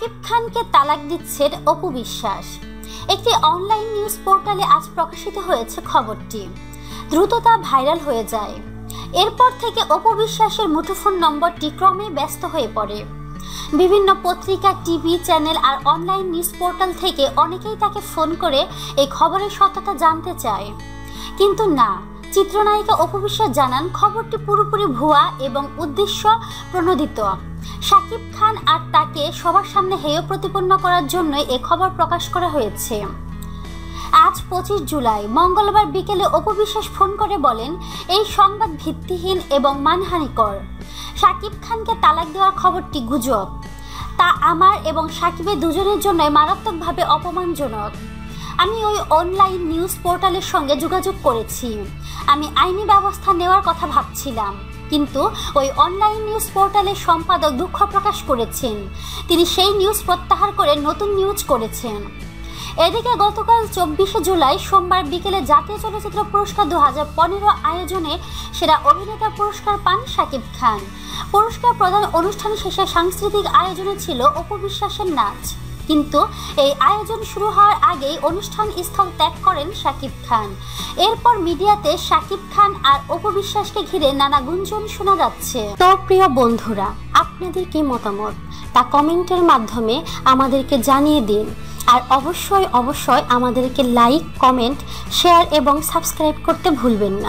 শাকিব খানকে তালাক দিচ্ছেন অপু বিশ্বাস। একটি অনলাইন নিউজ পোর্টালে আজ প্রকাশিত হয়েছে খবরটি। দ্রুত তা ভাইরাল হয়ে যায়। এরপর থেকে অপু বিশ্বাসের মুঠোফোন নম্বরটি ক্রমে ব্যস্ত হয়ে পড়ে। বিভিন্ন পত্রিকা, টিভি চ্যানেল আর অনলাইন নিউজ পোর্টাল থেকে অনেকেই তাকে ফোন করে এই খবরের সত্যতা জানতে চায়। কিন্তু না, চিত্রনায়িকা অপু বিশ্বাস জানান, খবরটি পুরোপুরি ভুয়া এবং উদ্দেশ্য প্রণোদিত। শাকিব খান আর তাকে সবার সামনে হেয় প্রতিপন্ন করার জন্য এ খবর প্রকাশ করা হয়েছে। আজ পঁচিশ জুলাই, মঙ্গলবার বিকেলে অপু বিশ্বাস ফোন করে বলেন, এই সংবাদ ভিত্তিহীন এবং মানহানিকর। শাকিব খানকে তালাক দেওয়ার খবরটি গুজব। তা আমার এবং সাকিবের দুজনের জন্য মারাত্মকভাবে অপমানজনক। আমি ওই অনলাইন নিউজ পোর্টালের সঙ্গে যোগাযোগ করেছি। আমি আইনি ব্যবস্থা নেওয়ার কথা ভাবছিলাম। কিন্তু ওই অনলাইন নিউজ পোর্টালের সম্পাদক দুঃখ প্রকাশ করেছেন। তিনি সেই নিউজ প্রত্যাহার করে নতুন নিউজ করেছেন। এদিকে গতকাল চব্বিশে জুলাই সোমবার বিকেলে জাতীয় চলচ্চিত্র পুরস্কার দু হাজার পনেরো আয়োজনে সেরা অভিনেতা পুরস্কার পান শাকিব খান। পুরস্কার প্রদান অনুষ্ঠান শেষে সাংস্কৃতিক আয়োজনে ছিল অপবিশ্বাসের নাচ। কিন্তু এই আয়োজন শুরু হওয়ার আগেই অনুষ্ঠান স্থল ত্যাগ করেন শাকিব খান। এরপর মিডিয়াতে শাকিব খান আর অপবিশ্বাসকে ঘিরে নানা গুঞ্জন শোনা যাচ্ছে। তো প্রিয় বন্ধুরা, আপনাদের কি মতামত? তা কমেন্টের মাধ্যমে আমাদেরকে জানিয়ে দিন। আর অবশ্যই অবশ্যই আমাদেরকে লাইক, কমেন্ট, শেয়ার এবং সাবস্ক্রাইব করতে ভুলবেন না।